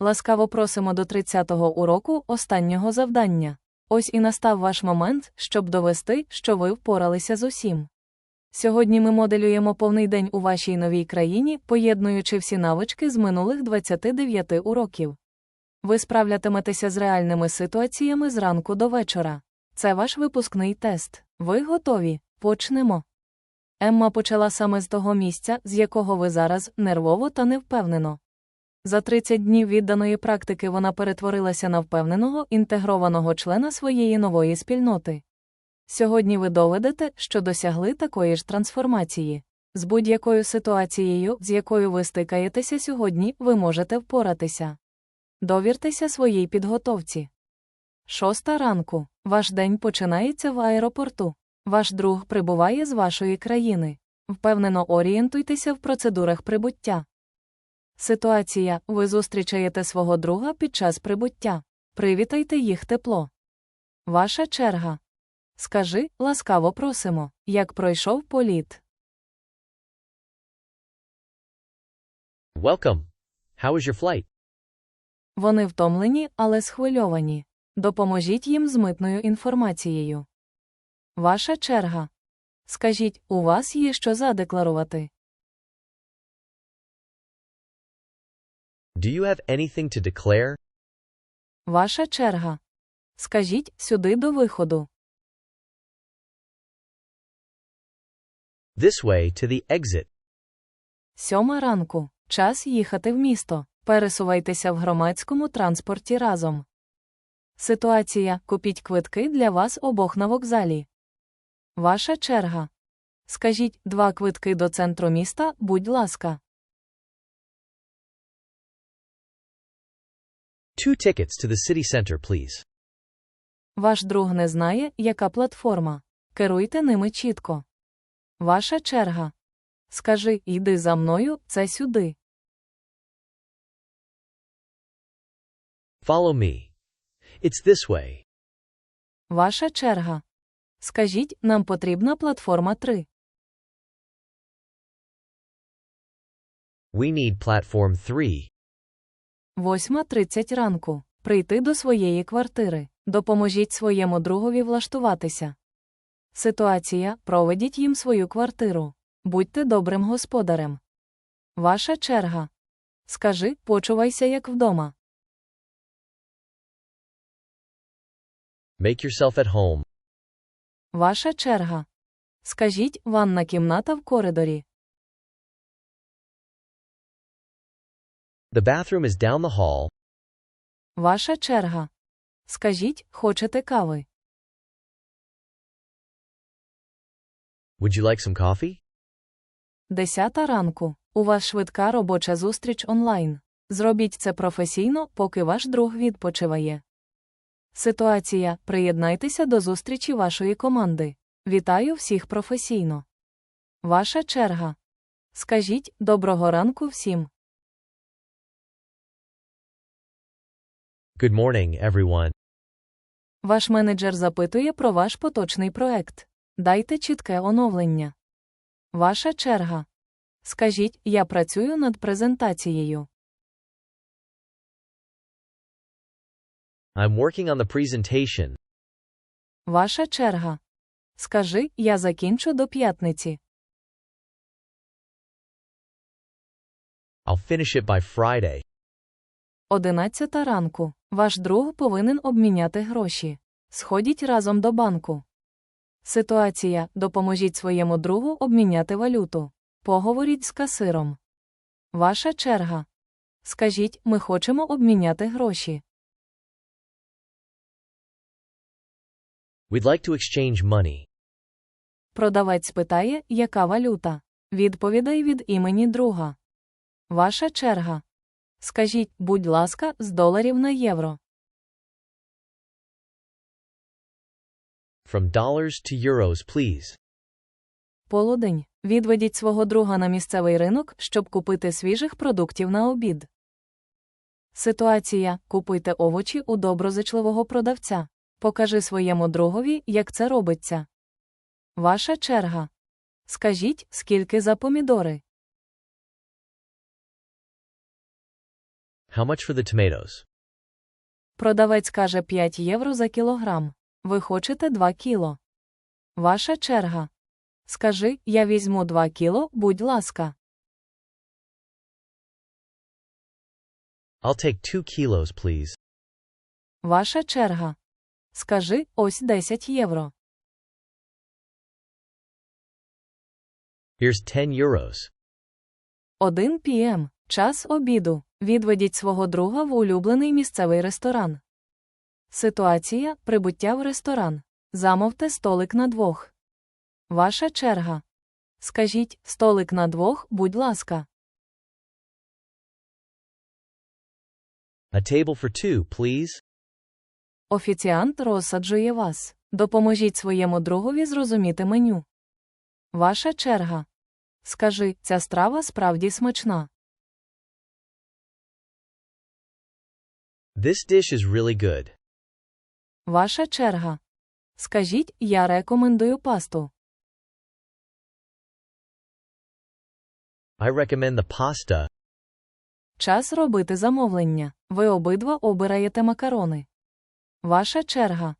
Ласкаво просимо до 30-го уроку останнього завдання. Ось і настав ваш момент, щоб довести, що ви впоралися з усім. Сьогодні ми моделюємо повний день у вашій новій країні, поєднуючи всі навички з минулих 29 уроків. Ви справлятиметеся з реальними ситуаціями зранку до вечора. Це ваш випускний тест. Ви готові? Почнемо. Емма почала саме з того місця, з якого ви зараз нервово та невпевнено. За 30 днів відданої практики вона перетворилася на впевненого інтегрованого члена своєї нової спільноти. Сьогодні ви доведете, що досягли такої ж трансформації. З будь-якою ситуацією, з якою ви стикаєтеся сьогодні, ви можете впоратися. Довіртеся своїй підготовці. Шоста ранку. Ваш день починається в аеропорту. Ваш друг прибуває з вашої країни. Впевнено орієнтуйтеся в процедурах прибуття. Ситуація ви зустрічаєте свого друга під час прибуття. Привітайте їх тепло. Ваша черга. Скажи, ласкаво просимо, як пройшов політ. Welcome. How was your flight? Вони втомлені, але схвильовані. Допоможіть їм з митною інформацією. Ваша черга. Скажіть, у вас є що задекларувати. Do you have anything to declare? Ваша черга. Скажіть сюди до виходу. This way to the exit. Сьома ранку. Час їхати в місто. Пересувайтеся в громадському транспорті разом. Ситуація. Купіть квитки для вас обох на вокзалі. Ваша черга. Скажіть два квитки до центру міста, будь ласка. Two tickets to the city center, please. Ваш друг не знає, яка платформа. Керуйте ними чітко. Ваша черга. Скажи, йди за мною, це сюди. Follow me. It's this way. Ваша черга. Скажіть, нам потрібна платформа 3. We need platform 3. 8.30 ранку. Прийти до своєї квартири. Допоможіть своєму другові влаштуватися. Ситуація. Проведіть їм свою квартиру. Будьте добрим господарем. Ваша черга. Скажи, почувайся як вдома. Make yourself at home. Ваша черга. Скажіть, ванна кімната в коридорі. The bathroom is down the hall. Ваша черга. Скажіть, хочете кави. Would you like some coffee? Десята ранку. У вас швидка робоча зустріч онлайн. Зробіть це професійно, поки ваш друг відпочиває. Ситуація. Приєднайтеся до зустрічі вашої команди. Вітаю всіх професійно. Ваша черга. Скажіть доброго ранку всім. Good morning, everyone. Ваш менеджер запитує про ваш поточний проект. Дайте чітке оновлення. Ваша черга. Скажіть, я працюю над презентацією. I'm working on the presentation. Ваша черга. Скажи, я закінчу до п'ятниці. I'll finish it by Friday. Одинадцята ранку. Ваш друг повинен обміняти гроші. Сходіть разом до банку. Ситуація. Допоможіть своєму другу обміняти валюту. Поговоріть з касиром. Ваша черга. Скажіть, ми хочемо обміняти гроші. We'd like to exchange money. Продавець питає, яка валюта. Відповідай від імені друга. Ваша черга. Скажіть, будь ласка, з доларів на євро. From dollars to euros, please. Полудень. Відведіть свого друга на місцевий ринок, щоб купити свіжих продуктів на обід. Ситуація. Купуйте овочі у доброзичливого продавця. Покажи своєму другові, як це робиться. Ваша черга. Скажіть, скільки за помідори. How much for the tomatoes? Продавець каже 5 євро за кілограм. Ви хочете 2 кіло. Ваша черга. Скажи, я візьму 2 кіло, будь ласка. I'll take two kilos, please. Ваша черга. Скажи, ось 10 євро. Here's 10 euros. 1 пм. Час обіду. Відведіть свого друга в улюблений місцевий ресторан. Ситуація прибуття в ресторан. Замовте столик на двох. Ваша черга. Скажіть столик на двох, будь ласка. A table for two, please. Офіціант розсаджує вас. Допоможіть своєму другові зрозуміти меню. Ваша черга. Скажи, ця страва справді смачна. This dish is really good. Ваша черга. Скажіть, я рекомендую пасту. I recommend the pasta. Час робити замовлення. Ви обидва обираєте макарони. Ваша черга.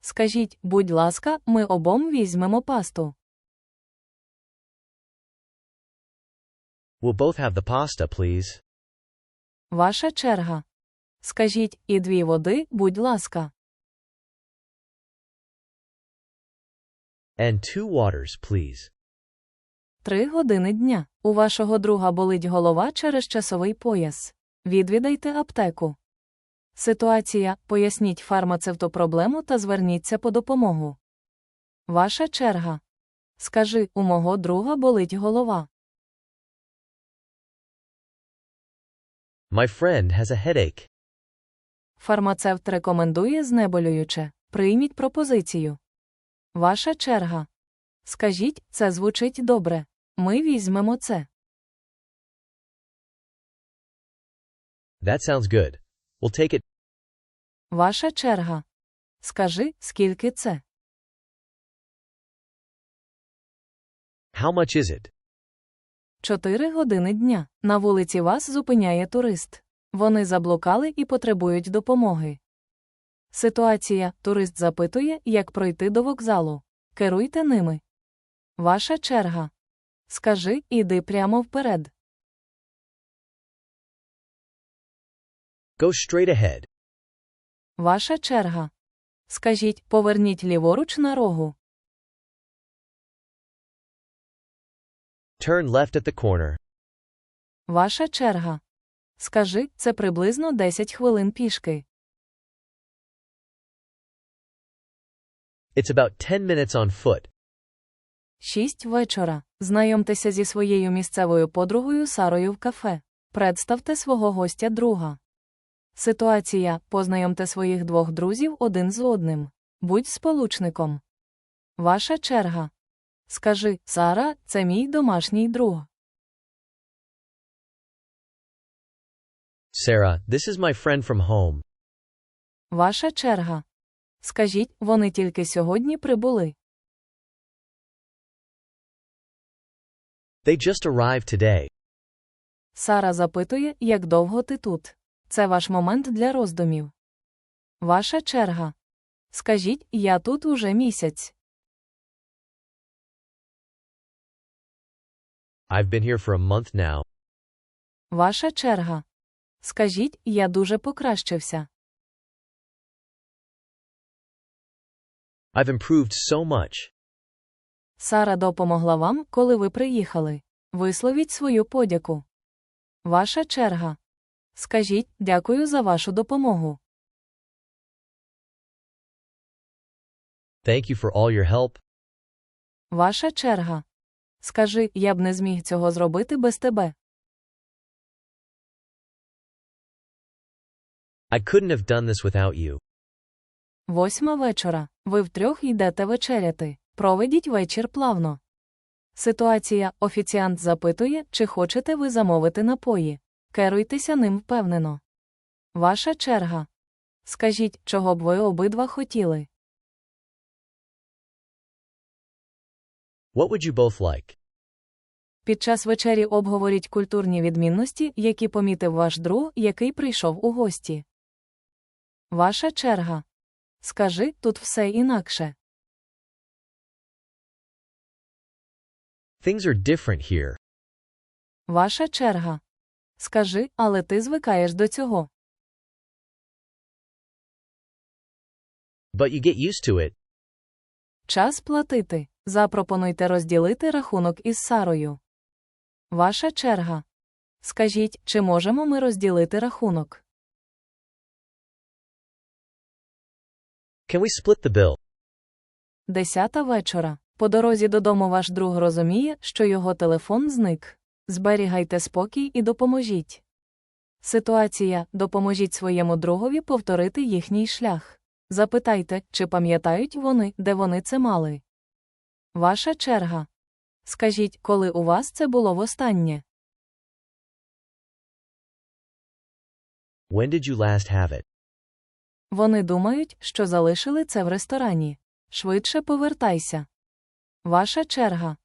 Скажіть, будь ласка, ми обом візьмемо пасту. We'll both have the pasta, please. Ваша черга. Скажіть, і дві води, будь ласка. And two waters, please. Три години дня. У вашого друга болить голова через часовий пояс. Відвідайте аптеку. Ситуація. Поясніть фармацевту проблему та зверніться по допомогу. Ваша черга. Скажи, у мого друга болить голова. My friend has a headache. Фармацевт рекомендує знеболююче. Прийміть пропозицію. Ваша черга. Скажіть, це звучить добре. Ми візьмемо це. That sounds good. We'll take it. Ваша черга. Скажи, скільки це. How much is it? Чотири години дня. На вулиці вас зупиняє турист. Вони заблукали і потребують допомоги. Ситуація. Турист запитує, як пройти до вокзалу. Керуйте ними. Ваша черга. Скажи, іди прямо вперед. Go straight ahead. Ваша черга. Скажіть, поверніть ліворуч на рогу. Turn left at the corner. Ваша черга. Скажи, це приблизно 10 хвилин пішки. It's about 10 minutes on foot. Шість вечора. Знайомтеся зі своєю місцевою подругою Сарою в кафе. Представте свого гостя друга. Ситуація. Познайомте своїх двох друзів один з одним. Будь сполучником. Ваша черга. Скажи, Сара, це мій домашній друг. Sarah, this is my friend from home. Ваша черга. Скажіть, вони тільки сьогодні прибули. They just arrived today. Сара запитує, як довго ти тут. Це ваш момент для роздумів. Ваша черга. Скажіть, я тут уже місяць. I've been here for a month now. Ваша черга. Скажіть, я дуже покращився. I've improved so much. Сара допомогла вам, коли ви приїхали. Висловіть свою подяку. Ваша черга. Скажіть, дякую за вашу допомогу. Thank you for all your help. Ваша черга. Скажи, я б не зміг цього зробити без тебе. I couldn't have done this without you. Восьма вечора. Ви втрьох йдете вечеряти. Проведіть вечір плавно. Ситуація. Офіціант запитує, чи хочете ви замовити напої. Керуйтеся ним впевнено. Ваша черга. Скажіть, чого б ви обидва хотіли. What would you both like? Під час вечері обговоріть культурні відмінності, які помітив ваш друг, який прийшов у гості. Ваша черга. Скажи, тут все інакше. Things are different here. Ваша черга. Скажи, але ти звикаєш до цього. But you get used to it. Час платити. Запропонуйте розділити рахунок із Сарою. Ваша черга. Скажіть, чи можемо ми розділити рахунок? Can we split the bill? Десята вечора. По дорозі додому ваш друг розуміє, що його телефон зник. Зберігайте спокій і допоможіть. Ситуація допоможіть своєму другові повторити їхній шлях. Запитайте, чи пам'ятають вони, де вони це мали. Ваша черга. Скажіть, коли у вас це було востаннє. When did you last have it? Вони думають, що залишили це в ресторані. Швидше повертайся. Ваша черга.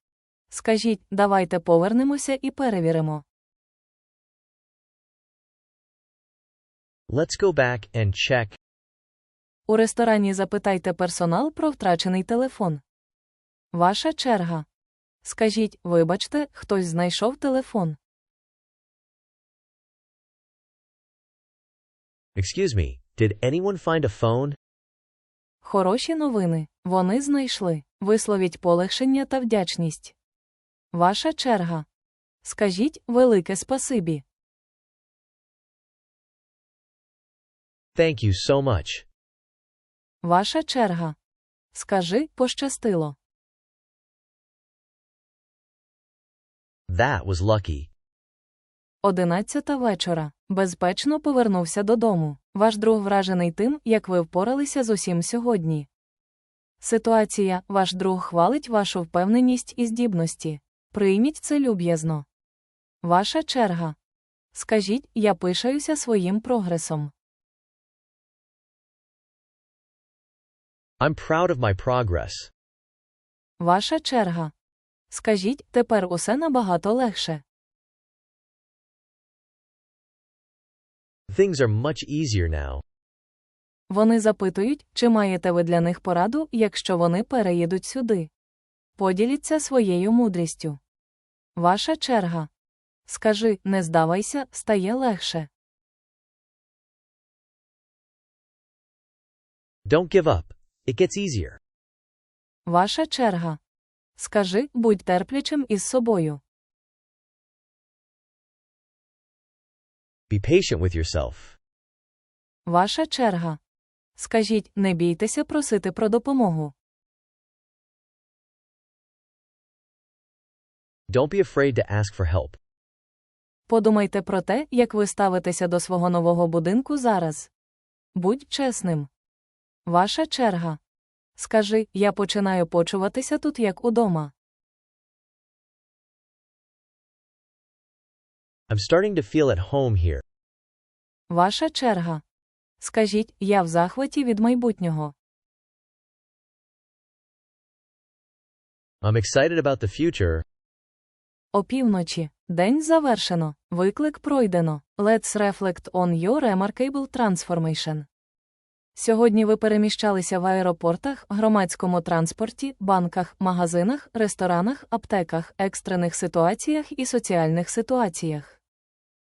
Скажіть, давайте повернемося і перевіримо. Let's go back and check. У ресторані запитайте персонал про втрачений телефон. Ваша черга. Скажіть, вибачте, хтось знайшов телефон. Excuse me, did anyone find a phone? Хороші новини. Вони знайшли. Висловіть полегшення та вдячність. Ваша черга. Скажіть велике спасибі. Thank you so much. Ваша черга. Скажи пощастило. That was lucky. Одинадцята вечора. Безпечно повернувся додому. Ваш друг вражений тим, як ви впоралися з усім сьогодні. Ситуація ваш друг хвалить вашу впевненість і здібності. Прийміть це люб'язно. Ваша черга. Скажіть, я пишаюся своїм прогресом. I'm proud of my progress. Ваша черга. Скажіть, тепер усе набагато легше. Things are much easier now. Вони запитують, чи маєте ви для них пораду, якщо вони переїдуть сюди. Поділіться своєю мудрістю. Ваша черга. Скажи, не здавайся, стає легше. Don't give up. It gets easier. Ваша черга. Скажи, будь терплячим із собою. Be patient with yourself. Ваша черга. Скажіть, не бійтеся просити про допомогу. Don't be afraid to ask for help. Подумайте про те, як ви ставитеся до свого нового будинку зараз. Будь чесним. Ваша черга. Скажи, я починаю почуватися тут як удома. I'm starting to feel at home here. Ваша черга. Скажіть, я в захваті від майбутнього. I'm excited about the future. Опівночі. День завершено. Виклик пройдено. Let's reflect on your remarkable transformation. Сьогодні ви переміщалися в аеропортах, громадському транспорті, банках, магазинах, ресторанах, аптеках, екстрених ситуаціях і соціальних ситуаціях.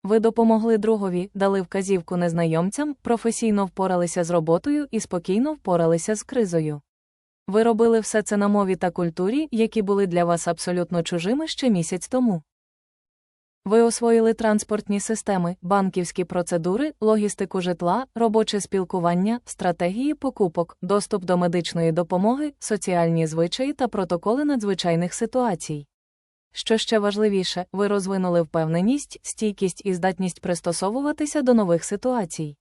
Ви допомогли другові, дали вказівку незнайомцям, професійно впоралися з роботою і спокійно впоралися з кризою. Ви робили все це на мові та культурі, які були для вас абсолютно чужими ще місяць тому. Ви освоїли транспортні системи, банківські процедури, логістику житла, робоче спілкування, стратегії покупок, доступ до медичної допомоги, соціальні звичаї та протоколи надзвичайних ситуацій. Що ще важливіше, ви розвинули впевненість, стійкість і здатність пристосовуватися до нових ситуацій.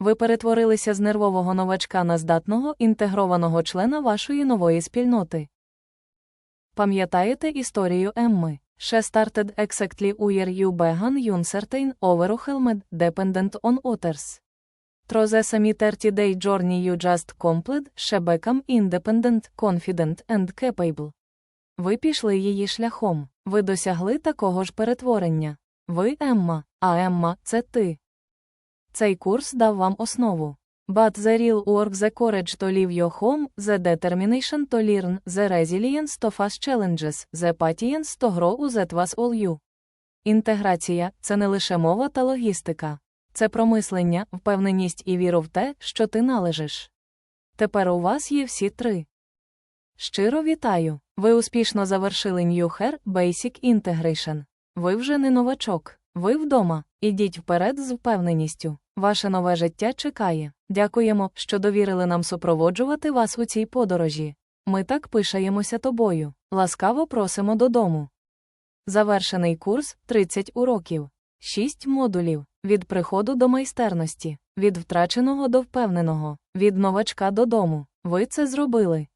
Ви перетворилися з нервового новачка на здатного інтегрованого члена вашої нової спільноти. Пам'ятаєте історію Емми? She started exactly where you began uncertain, overwhelmed, dependent on others. Through the semi 30 day journey you just completed, she became independent, confident and capable. Ви пішли її шляхом. Ви досягли такого ж перетворення. Ви Емма, а Емма це ти. Цей курс дав вам основу. But the real work the courage to leave your home, the determination to learn, the resilience to face challenges, the patience to grow that was all you. Інтеграція це не лише мова та логістика. Це промислення, впевненість і віру в те, що ти належиш. Тепер у вас є всі три. Щиро вітаю! Ви успішно завершили New Hair Basic Integration. Ви вже не новачок. Ви вдома. Ідіть вперед з впевненістю. Ваше нове життя чекає. Дякуємо, що довірили нам супроводжувати вас у цій подорожі. Ми так пишаємося тобою. Ласкаво просимо додому. Завершений курс 30 уроків, 6 модулів від приходу до майстерності, від втраченого до впевненого, від новачка додому. Ви це зробили.